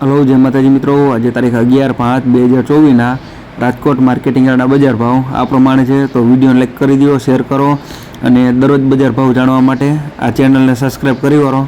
Hello, જય માતાજી મિત્રો. આજે તારીખ અગિયાર પાંચ બે હજાર ચોવીસના રાજકોટ માર્કેટિંગ યાર્ડના બજાર ભાવ આ પ્રમાણે છે. તો વિડીયોને લાઈક કરી દો શેર કરો અને દરરોજ બજાર ભાવ જાણવા માટે આ ચેનલને સબસ્ક્રાઈબ કરી વાળો.